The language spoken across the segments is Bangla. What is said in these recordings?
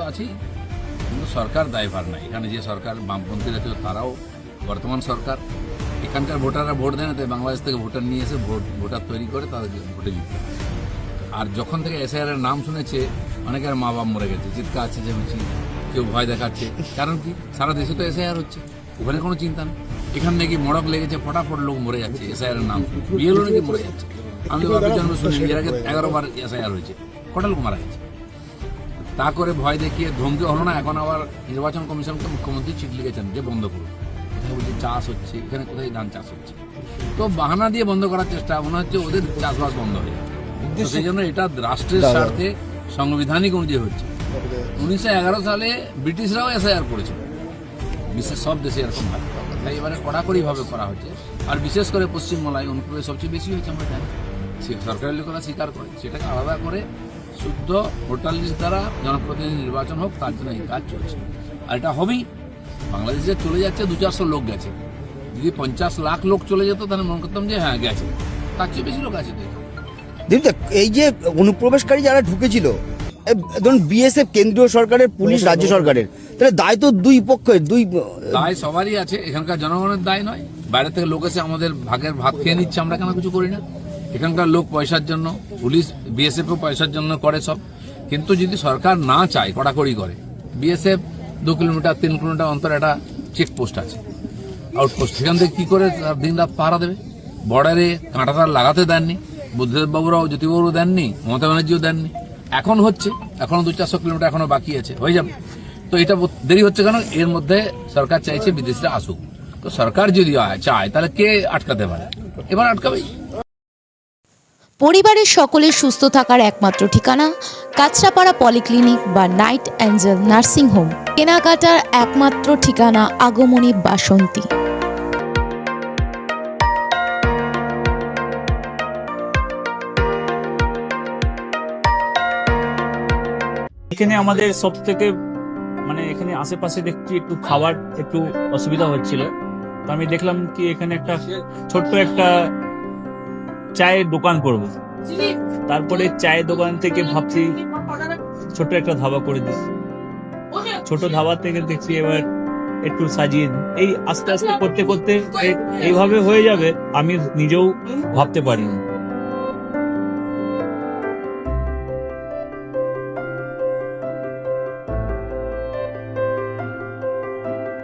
তো আছেই কিন্তু সরকার দায়ভার নাই। এখানে যে সরকার বামপন্থীরা ছিল, তারাও বর্তমান সরকার। এখানকার ভোটাররা ভোট দেয় না, তাই বাংলাদেশ থেকে ভোটার নিয়ে এসে ভোট, ভোটার তৈরি করে তাদেরকে ভোটে জিততে আর যখন থেকে এসআইআর নাম শুনেছে অনেকের মা বাপ মরে গেছে, চিৎকার আছে যেমন কেউ ভয় দেখাচ্ছে। কারণ কি? সারা দেশে তো এসআইআর হচ্ছে, ওখানে কোনো চিন্তা নেই। এখানে নাকি মড়ক লেগেছে, ফটাফট লোক মরে যাচ্ছে, এসআইআর নাম বিএলও নাকি মরে যাচ্ছে। আমি শুনি, এর আগে এগারো বার এসআইআর হয়েছে। কটা মারা গেছে? তা করে ভয় দেখিয়ে ধমকি হলো না এখন আবার নির্বাচন কমিশনকে মুখ্যমন্ত্রী চিঠি লিখেছেন যে বন্ধ করুন। কোথায় বলছে চাষ হচ্ছে এখানে কোথায় ধান চাষ হচ্ছে। তো বাহানা দিয়ে বন্ধ করার চেষ্টা মনে হচ্ছে ওদের চাষবাস বন্ধ হয়ে যাবে। সেই জন্য এটা রাষ্ট্রের স্বার্থে সাংবিধানিক অনুযায়ী হচ্ছে। উনিশশো এগারো সালে ব্রিটিশরাও এসআইআর করেছিল। বিশ্বের সব দেশে এরকম হয়। তাই এবারে কড়াকড়ি ভাবে করা হচ্ছে। আর বিশেষ করে পশ্চিমবাংলায় অনুপ্রবেশ সবচেয়ে বেশি হয়েছে আমরা জানি। সে- সরকারি লোকেরা স্বীকার করে সেটাকে আলাদা করে শুদ্ধ ভোটার লিস্ট দ্বারা জনপ্রতিনিধি নির্বাচন হোক তার জন্য এই কাজ চলছে। আর এটা হবেই। বাংলাদেশে চলে যাচ্ছে দু চারশো লোক গেছে। যদি পঞ্চাশ লাখ লোক চলে যেত তাহলে মনে করতাম যে হ্যাঁ গেছে। তার চেয়ে বেশি লোক আছে। দীপদা এই যে অনুপ্রবেশকারী যারা ঢুকেছিল ধরুন বিএসএফ কেন্দ্রীয় সরকারের পুলিশ রাজ্য সরকারের তাহলে দায় তো দুই পক্ষের দুই দায় সবারই আছে। এখানকার জনগণের দায় নয়। বাইরে থেকে লোক এসে আমাদের ভাগের ভাত খেয়ে নিচ্ছে আমরা কেন কিছু করি না? এখানকার লোক পয়সার জন্য, পুলিশ বিএসএফ পয়সার জন্য করে সব। কিন্তু যদি সরকার না চায়, কড়াকড়ি করে বিএসএফ দু কিলোমিটার, তিন কিলোমিটার অন্তর একটা চেকপোস্ট আছে। আউটপোস্ট সেখান থেকে কি করে দিন রাত পাহারা দেবে? বর্ডারে কাঁটাতার লাগাতে দেননি বুদ্ধদেব বাবুরাও জ্যোতিবাবুরাও দেননি, মমতা ব্যানার্জিও দেননি। এখন হচ্ছে, এখনও দু চারশো কিলোমিটার এখনও বাকি আছে, হয়ে যাবে। তো এটা দেরি হচ্ছে কেন? এর মধ্যে সরকার চাইছে বিদেশিরা আসুক। তো সরকার যদি চায়, তাহলে কে আটকাতে পারে? এবার আটকাবেই। পরিবারের সকলের সুস্থ থাকার একমাত্র ঠিকানা কাছড়াপাড়া পলিক্লিনিক বা নাইট অ্যাঞ্জেল নার্সিং হোম। কেনাকাটার একমাত্র ঠিকানা আগমনী বাসন্তী। এখানে আমাদের সব থেকে মানে এখানে আশেপাশে দেখছি একটু খাবার, একটু অসুবিধা হচ্ছিল। তো আমি দেখলাম কি এখানে একটা ছোট্ট একটা চায়ের দোকান করব। তারপরে চায়ের দোকান থেকে ভাবছি ছোট একটা ধাবা করে দিস ছোট ধাবা থেকে দেখছি এবার একটু সাজিয়ে। এই আস্তে আস্তে করতে করতে এই- এইভাবে হয়ে যাবে আমি নিজেও ভাবতে পারিনি।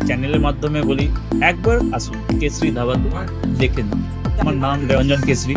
চ্যানেলের মাধ্যমে বলি একবার আসুন কেসরি ধাবাতে দেখেন আমার নাম রঞ্জন কেসরি